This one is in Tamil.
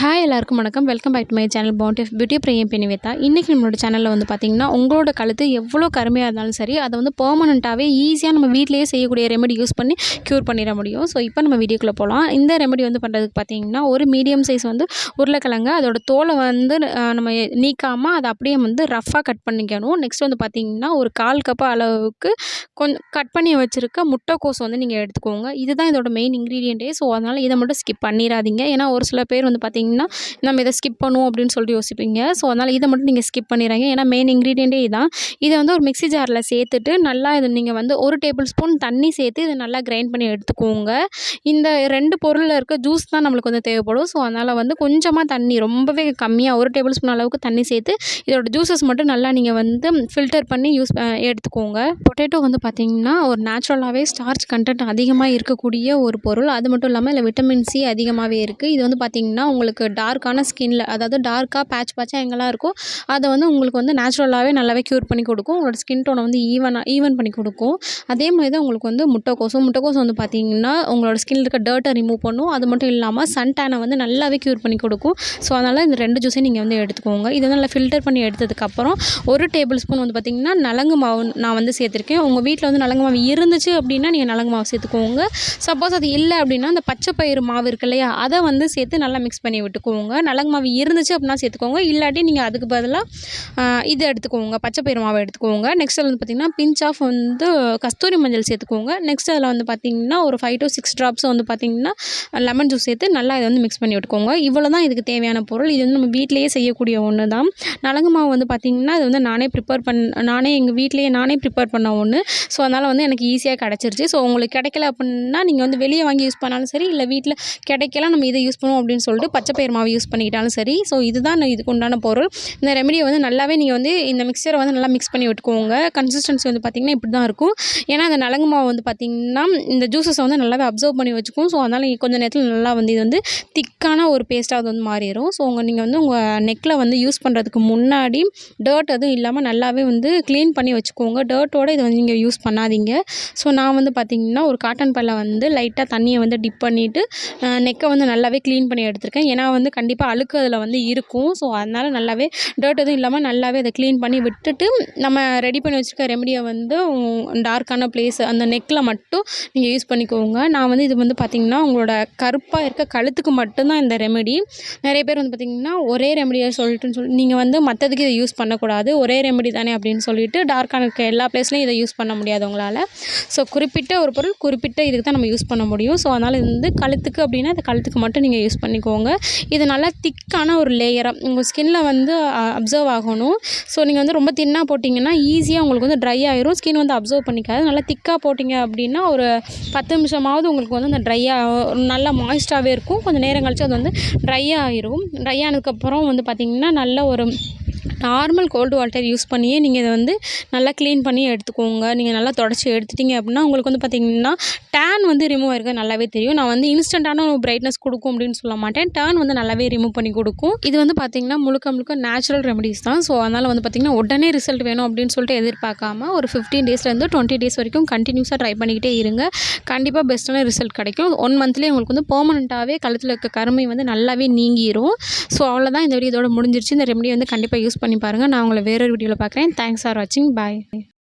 ஹாய் எல்லாருக்கும் வணக்கம். Welcome back to my channel bound of beauty Priyam பெனிவேத்தா இன்றைக்கி நம்மளோட சேனலில் வந்து பார்த்திங்கன்னா உங்களோட கழுத்து எவ்வளோ கருமையாக இருந்தாலும் சரி அதை வந்து பெர்மனண்ட்டாகவே ஈஸியாக நம்ம வீட்டிலேயே செய்யக்கூடிய ரெமெடி யூஸ் பண்ணி க்யூர் பண்ணிட முடியும். ஸோ இப்போ நம்ம வீடியோக்குள்ளே போகலாம் இந்த ரெமெடி வந்து பண்ணுறதுக்கு பார்த்திங்கன்னா ஒரு மீடியம் சைஸ் வந்து உருளைக்கிழங்கு அதோட தோலை வந்து நம்ம நீக்காமல் அதை அப்படியே வந்து ரஃப்பாக கட் பண்ணிக்கணும். நெக்ஸ்ட் வந்து பார்த்திங்கன்னா ஒரு கால் கப்பு அளவுக்கு கொஞ்சம் கட் பண்ணி வச்சுருக்க முட்டைக்கோஸ் வந்து நீங்கள் எடுத்துக்கோங்க. இதுதான் இதோட மெயின் இன்க்ரீடியண்ட்டே ஸோ அதனால் இதை மட்டும் ஸ்கிப் பண்ணிடாதீங்க. ஏன்னா ஒரு சில பேர் வந்து பார்த்திங்கன்னா நம்ம இதை ஸ்கிப் பண்ணுவோம் அப்படின்னு சொல்லிட்டு யோசிப்பீங்க. ஸோ அதனால் இதை மட்டும் நீங்கள் ஸ்கிப் பண்ணிடுறாங்க ஏன்னா மெயின் இன்க்ரீடியண்ட்டே இதான். இதை வந்து ஒரு மிக்ஸி ஜாரில் சேர்த்துட்டு நல்லா இது நீங்கள் வந்து ஒரு டேபிள் ஸ்பூன் தண்ணி சேர்த்து இதை நல்லா கிரைண்ட் பண்ணி எடுத்துக்கோங்க. இந்த ரெண்டு பொருளில் இருக்க ஜூஸ் தான் நம்மளுக்கு வந்து தேவைப்படும். ஸோ அதனால் வந்து கொஞ்சமாக தண்ணி ரொம்பவே கம்மியாக ஒரு டேபிள் ஸ்பூன் அளவுக்கு தண்ணி சேர்த்து இதோட ஜூஸஸ் மட்டும் நல்லா நீங்கள் வந்து ஃபில்டர் பண்ணி யூஸ் எடுத்துக்கோங்க. பொட்டேட்டோ வந்து பார்த்திங்கன்னா ஒரு நேச்சுரலாகவே ஸ்டார்ச் கண்டென்ட் அதிகமாக இருக்கக்கூடிய ஒரு பொருள். அது மட்டும் இல்லாமல் இதில் விட்டமின் சி அதிகமாகவே இருக்குது இது வந்து பார்த்திங்கன்னா உங்களுக்கு டார்க்கான ஸ்கின்ல அதாவது டார்க்காக பேட்ச் பேட்சாக எங்கெல்லாம் இருக்கோ அதை வந்து உங்களுக்கு வந்து நேச்சுரலாகவே நல்லாவே க்யூர் பண்ணி கொடுக்கும். உங்களோட ஸ்கின் டோனை வந்து ஈவனாக ஈவன் பண்ணி கொடுக்கும். அதே மாதிரி தான் உங்களுக்கு வந்து முட்டைக்கோசும் முட்டைக்கோசம் வந்து பார்த்திங்கன்னா உங்களோட ஸ்கின்ல இருக்க டர்ட்டை ரிமூவ் பண்ணும். அது மட்டும் இல்லாமல் சன் டேனை வந்து நல்லாவே க்யூர் பண்ணி கொடுக்கும். ஸோ அதனால் இந்த ரெண்டு ஜூஸையும் நீங்கள் வந்து எடுத்துக்கோங்க. இதை நல்லா ஃபில்டர் பண்ணி எடுத்ததுக்கப்புறம் ஒரு டேபிள் ஸ்பூன் வந்து பார்த்திங்கன்னா நலங்கு மாவு நான் வந்து சேர்த்துருக்கேன். உங்கள் வீட்டில் வந்து நலங்கு மாவு இருந்துச்சு அப்படின்னா நீங்கள் நலங்கு மாவு சேர்த்துக்கோங்க. சப்போஸ் அது இல்லை அப்படின்னா அந்த பச்சை பயிறு மாவு இருக்கு இல்லையா அதை வந்து சேர்த்து நல்லா மிக்ஸ் பண்ணி விட்டுக்கோங்க. நலங்கு மாவு இருந்துச்சு அப்படின்னா சேர்த்துக்கோங்க. இல்லாட்டி நீங்கள் அதுக்கு பதிலாக இது எடுத்துக்கோங்க. பச்சை பயிறு மாவு எடுத்துக்கோங்க. நெக்ஸ்ட் வந்து பார்த்திங்கன்னா பிஞ்ச் ஆஃப் வந்து கஸ்தூரி மஞ்சள் சேர்த்துக்கோங்க. நெக்ஸ்ட் அதில் வந்து பார்த்திங்கன்னா ஒரு ஃபைவ் டு சிக்ஸ் ட்ராப்ஸ் வந்து பார்த்திங்கன்னா லெமன் ஜூஸ் சேர்த்து நல்லா இதை வந்து மிக்ஸ் பண்ணி விட்டுக்கோங்க. இவ்வளோ தான் இதுக்கு தேவையான பொருள். இது வந்து நம்ம வீட்டிலேயே செய்யக்கூடிய ஒன்று தான் நலங்கு மாவு வந்து பார்த்திங்கன்னா அது வந்து நானே ப்ரிப்பேர் பண் நானே எங்கள் வீட்டிலேயே நானே ப்ரிப்பேர் பண்ண ஒன்று ஸோ அதனால் வந்து எனக்கு ஈஸியாக கிடச்சிருச்சு. ஸோ உங்களுக்கு கிடைக்கல அப்படின்னா நீங்கள் வந்து வெளியே வாங்கி யூஸ் பண்ணாலும் சரி இல்லை வீட்டில் கிடைக்கல நம்ம இதை யூஸ் பண்ணுவோம் அப்படின்னு சொல்லிட்டு பச்சை பயிர் மாவு யூஸ் பண்ணிக்கிட்டாலும் சரி. ஸோ இதுதான் இதுக்கு உண்டான பொருள். இந்த ரெமடியை வந்து நல்லாவே நீங்கள் வந்து இந்த மிக்சரை வந்து நல்லா மிக்ஸ் பண்ணி விட்டுக்கோங்க. கன்சிஸ்டன்சி வந்து பார்த்திங்கன்னா இப்படி தான் இருக்கும். ஏன்னா அந்த நலங்கு மாவு வந்து பார்த்திங்கன்னா இந்த ஜூஸஸை வந்து நல்லாவே அப்சர்வ் பண்ணி வச்சுக்கும். ஸோ அதனால் கொஞ்சம் நேரத்தில் நல்லா வந்து இது வந்து திக்கான ஒரு பேஸ்ட்டாக அது வந்து மாறிடும். ஸோ உங்கள் நீங்கள் வந்து உங்கள் நெக்கில் வந்து யூஸ் பண்ணுறதுக்கு முன்னாடி டர்ட் எதுவும் இல்லாமல் நல்லாவே வந்து க்ளீன் பண்ணி வச்சுக்கோங்க. டர்ட்டோடு இதை வந்து நீங்கள் யூஸ் பண்ணாதீங்க. ஸோ நான் வந்து பார்த்திங்கன்னா ஒரு காட்டன் பல்ல வந்து லைட்டாக தண்ணியை வந்து டிப் பண்ணிவிட்டு நெக்கை வந்து நல்லாவே க்ளீன் பண்ணி எடுத்திருக்கேன். ஏன்னா வந்து கண்டிப்பாக அழுக்கு அதில் வந்து இருக்கும். ஸோ அதனால் நல்லாவே டர்ட் எதுவும் இல்லாமல் நல்லாவே அதை க்ளீன் பண்ணி விட்டுட்டு நம்ம ரெடி பண்ணி வச்சுருக்க ரெமடியை வந்து டார்க்கான பிளேஸ் அந்த நெக்கில் மட்டும் நீங்கள் யூஸ் பண்ணிக்கோங்க. நான் வந்து இது வந்து பார்த்திங்கன்னா உங்களோட கருப்பாக இருக்க கழுத்துக்கு மட்டும்தான் இந்த ரெமெடி நிறைய பேர் வந்து பார்த்திங்கன்னா ஒரே ரெமடியை சொல்லிட்டுன்னு சொல்லி நீங்கள் வந்து மற்றதுக்கு இதை யூஸ் பண்ணக்கூடாது. ஒரே ரெமெடி தானே அப்படின்னு சொல்லிட்டு டார்க்கான இருக்க எல்லா பிளேஸ்லையும் இதை யூஸ் பண்ண முடியாது உங்களால். ஸோ குறிப்பிட்ட ஒரு பொருள் குறிப்பிட்ட இதுக்கு தான் நம்ம யூஸ் பண்ண முடியும். ஸோ அதனால் இது வந்து கழுத்துக்கு அப்படின்னா இந்த கழுத்துக்கு மட்டும் நீங்கள் யூஸ் பண்ணிக்கோங்க. இது நல்லா திக்கான ஒரு லேயராக உங்கள் ஸ்கின்ல வந்து அப்சர்வ் ஆகணும். ஸோ நீங்கள் வந்து ரொம்ப தின்னாக போட்டிங்கன்னா ஈஸியாக உங்களுக்கு வந்து ட்ரை ஆயிரும். ஸ்கின் வந்து அப்சர்வ் பண்ணிக்காது. நல்லா திக்காக போட்டிங்க அப்படின்னா ஒரு பத்து நிமிஷமாவது உங்களுக்கு வந்து அந்த ட்ரையாக நல்லா மாய்ஸ்டாகவே இருக்கும். கொஞ்சம் நேரம் கழிச்சு அது வந்து ட்ரை ஆயிரும். ட்ரை ஆனதுக்கப்புறம் வந்து பார்த்திங்கன்னா நல்ல ஒரு நார்மல் கோல்டு வாட்டர் யூஸ் பண்ணியே நீங்கள் இதை வந்து நல்லா க்ளீன் பண்ணி எடுத்துக்கோங்க. நீங்கள் நல்லா தொடச்சி எடுத்துட்டீங்க அப்படின்னா உங்களுக்கு வந்து பார்த்திங்கன்னா டேன் வந்து ரிமூவ் ஆயிருக்க நல்லாவே தெரியும். நான் வந்து இன்ஸ்டண்ட்டான ஒரு பிரைட்னஸ் கொடுக்கும் அப்படின்னு சொல்ல மாட்டேன். டேன் வந்து நல்லாவே ரிமூவ் பண்ணி கொடுக்கும். இது வந்து பார்த்திங்கன்னா முழுக்க முழுக்க நேச்சுரல் ரெமடிஸ் தான். ஸோ அதனால் வந்து பார்த்திங்கன்னா உடனே ரிசல்ட் வேணும் அப்படின்னு சொல்லிட்டு எதிர்பார்க்காம ஒரு ஃபிஃப்டீன் டேஸ்லேருந்து டுவெண்ட்டி டேஸ் வரைக்கும் கண்டினியூஸாக ட்ரை பண்ணிக்கிட்டே இருங்க. கண்டிப்பாக பெஸ்ட்டான ரிசல்ட் கிடைக்கும். ஒன் மந்த்லேயே உங்களுக்கு வந்து பெர்மனண்ட்டாகவே கழுத்தில் இருக்க கருமை வந்து நல்லாவே நீங்கிரும். ஸோ அவ்வளோதான் இந்த வீடியோ இதோட முடிஞ்சிருச்சு. இந்த ரெமடி வந்து கண்டிப்பாக யூஸ் பண்ணி பண்ணி பாருங்கள் நான் உங்களை வேறொரு வீடியோவில் பார்க்குறேன் தேங்க்ஸ் ஃபார் வாட்சிங் பாய்